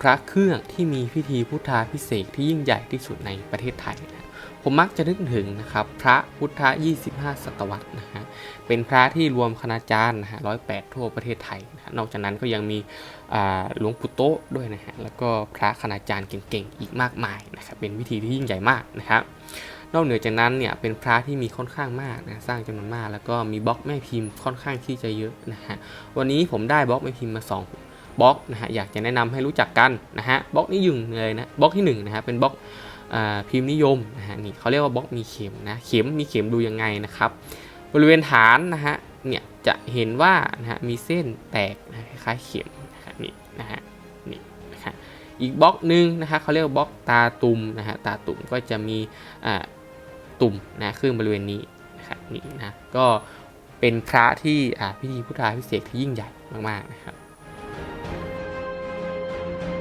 พระเครื่องที่มีพิธีพุทธาพิเศษที่ยิ่งใหญ่ที่สุดในประเทศไทยนะผมมักจะนึกถึงนะครับพระพุทธ 25 ศตวรรษนะฮะเป็นพระที่รวมคณาจารย์นะฮะ108ทั่วประเทศไทยนะฮะนอกจากนั้นก็ยังมีหลวงปู่โตะด้วยนะฮะแล้วก็พระคณาจารย์เก่งๆอีกมากมายนะครับเป็นพิธีที่ยิ่งใหญ่มากนะครับนอกเหนือจากนั้นเนี่ยเป็นพระที่มีค่อนข้างมากนะสร้างจำนวนมาก แล้วก็มีบล็อกแม่พิมพ์ค่อนข้างที่จะเยอะนะฮะวันนี้ผมได้บล็อกแม่พิมพ์มา2 บล็อกนะฮะอยากจะแนะนำให้รู้จักกันนะฮะบล็อกนี้ยึงเลยนะบล็อกที่1นะฮะเป็นบล็อกอพิมพ์นิยมนะฮะนี่เขาเรียกว่าบล็อกมีเข็มนะเข็มมีเข็มดูยังไงนะครับ บริเวณฐานนะฮะเนี่ยจะเห็นว่านะฮะมีเส้นแตกนะคล้ายเข็มนะฮะนี่นะฮะนี่นะฮะอีกบล็อกหนึ่งนะฮะเขาเรียกว่าบล็อกตาตุ่มนะฮะตาตุ่มก็จะมีตุ่มนะขึ้นบริเวณนี้นะครับนี่นะก็เป็นพระที่พิธีพุทธาพิเศษที่ยิ่งใหญ่มากๆนะครับ